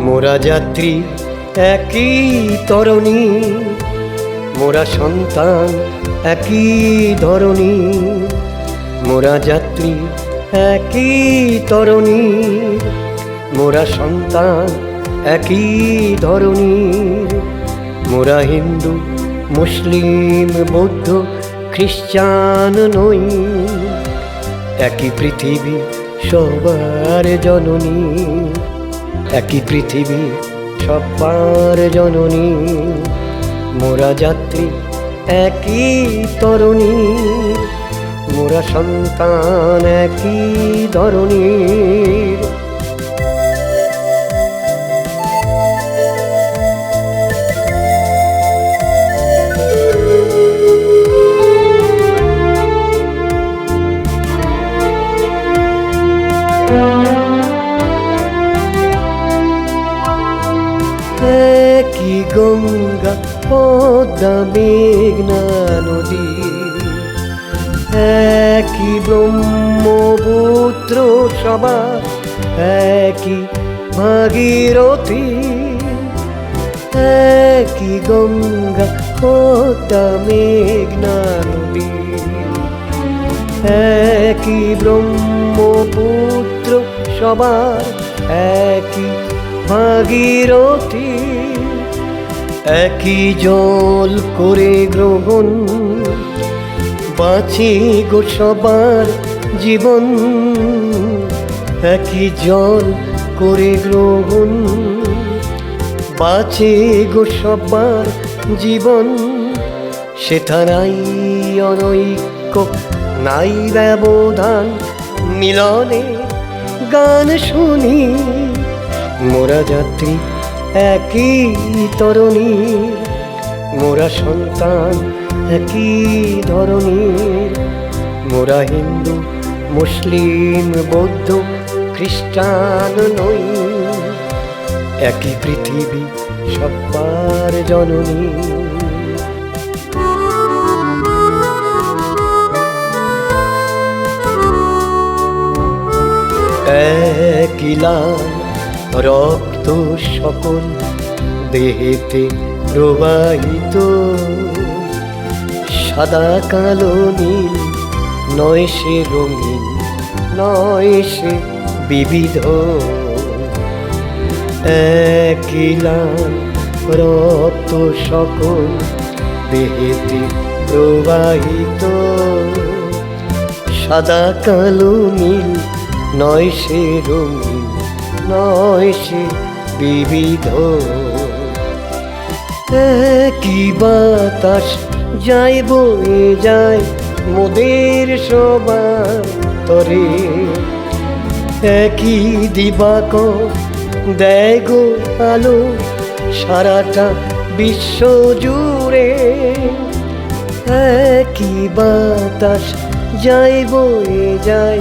মোরা যাত্রী একই তরণী, মোরা সন্তান একই ধরনী মোরা যাত্রী একই তরণী, মোরা সন্তান একই ধরনীর মোরা হিন্দু, মুসলিম, বৌদ্ধ খ্রিস্টান নই। একই পৃথিবী সবার জননী। একই পৃথিবী সবার জননী। মোরা যাত্রী একই তরুণী। মোরা সন্তান একই ধরনীর একই গঙ্গা, পদ্মা মেঘনা নদী? একই ব্রহ্মপুত্র সবার, একই ভাগীরথী। একই গঙ্গা, পদ্মা মেঘনা নদী? একই ব্রহ্মপুত্র সবার, একই ভাগীরথী, একই জল করে গ্রহণ। বাঁচি গো সবার জীবন, একই জল করে গ্রহণ। বাঁচে গো সবার জীবন, সেটা নাই অনৈক্য, নাই ব্যবধান। মিলনে গান শুনি। মোরা যাত্রী একই তরণী, মোরা সন্তান একই ধরনীর মোরা হিন্দু, মুসলিম, বৌদ্ধ, খ্রিস্টান নই। একই পৃথিবী, সব্বার জননী। একই লাল রক্ত সকল দেহেতে প্রবাহিত। সাদা, কালো, নীল, নয় সে রঙিন, নয় সে বিবিধ। রক্ত সকল দেহেতে প্রবাহিত। সাদা, কালো, নীল, নয় সে রঙিন সে বিবিধ। কি বাতাস যায় বয়ে যায় মোদের সবার তরে। একই দিবাক দেয় গো আলো সারাটা বিশ্ব জুড়ে। একই বাতাস যায় বয়ে যায়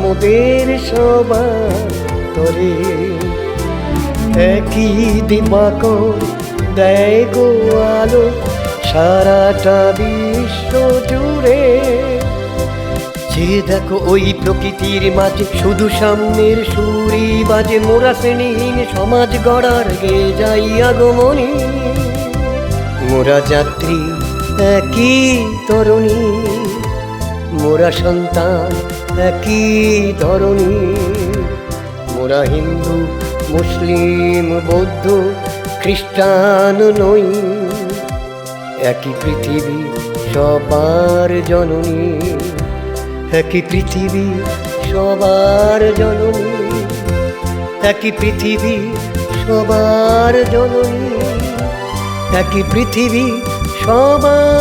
মোদের সবার তরে। একই দিবাক দেয় গো আলো, সারাটা বিশ্ব জুড়ে। যে দেখো ওই প্রকৃতির মাঝে, শুধু সামনের সুরি বাজে, মোরা শ্রেণীহীন সমাজ গড়ার গে যাই আগমনী। মোরা যাত্রী একই তরুণী, মোরা সন্তান একই ধরনী মোরা হিন্দু, মুসলিম, বৌদ্ধ, খ্রিস্টান নই। একই পৃথিবী, সবার জননী। একই পৃথিবী, সবার জননী। একই পৃথিবী, সবার জননী। একই পৃথিবী, সবার